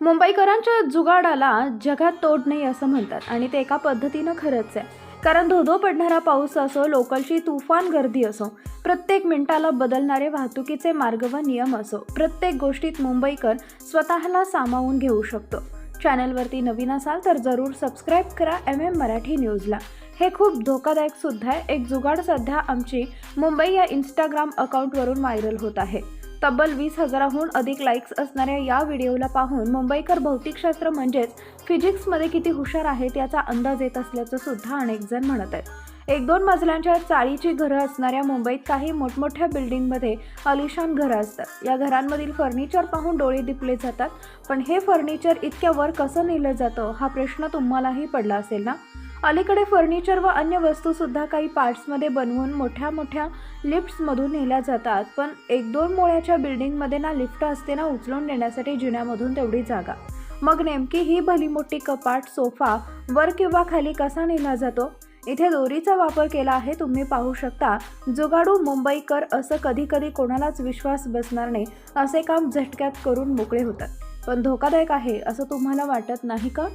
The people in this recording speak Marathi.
मुंबईकरांच्या जुगाडाला जगात तोड नाही असं म्हणतात आणि ते एका पद्धतीनं खरंच आहे. कारण धोधो पडणारा पाऊस असो लोकलची तुफान गर्दी असो प्रत्येक मिनिटाला बदलणारे वाहतुकीचे मार्ग व नियम असो प्रत्येक गोष्टीत मुंबईकर स्वतःला सामावून घेऊ शकतो. चॅनलवरती नवीन असाल तर जरूर सबस्क्राईब करा एम एम मराठी न्यूजला. हे खूप धोकादायक सुद्धा आहे. एक जुगाड सध्या आमची मुंबई या इंस्टाग्राम अकाउंटवरून व्हायरल होत आहे. तब्बल वीस हजाराहून अधिक लाईक्स असणाऱ्या या व्हिडिओला पाहून मुंबईकर भौतिकशास्त्र म्हणजेच फिजिक्समध्ये किती हुशार आहेत याचा अंदाज येत असल्याचं सुद्धा अनेक जण म्हणत आहेत. एक दोन मजल्यांच्या चाळीची घरं असणाऱ्या मुंबईत काही मोठमोठ्या बिल्डिंगमध्ये अलिशान घरं असतात. या घरांमधील फर्निचर पाहून डोळे दिपले जातात. पण हे फर्निचर इतक्या वर कसं नेलं जातं हा प्रश्न तुम्हालाही पडला असेल ना? अलीकडे फर्निचर व अन्य वस्तूसुद्धा काही पार्ट्समध्ये बनवून मोठ्या मोठ्या लिफ्ट्समधून नेल्या जातात. पण एक दोन मोळ्याच्या बिल्डिंगमध्ये ना लिफ्ट असते ना उचलून नेण्यासाठी जिन्यामधून तेवढी जागा. मग नेमकी ही भली मोठी कपाट सोफा वर किंवा खाली कसा नेला जातो? इथे दोरीचा वापर केला आहे तुम्ही पाहू शकता. जुगाडू मुंबईकर असं कधी कधी कोणालाच विश्वास बसणार नाही असे काम झटक्यात करून मोकळे होतात. पण धोकादायक आहे असं तुम्हाला वाटत नाही का?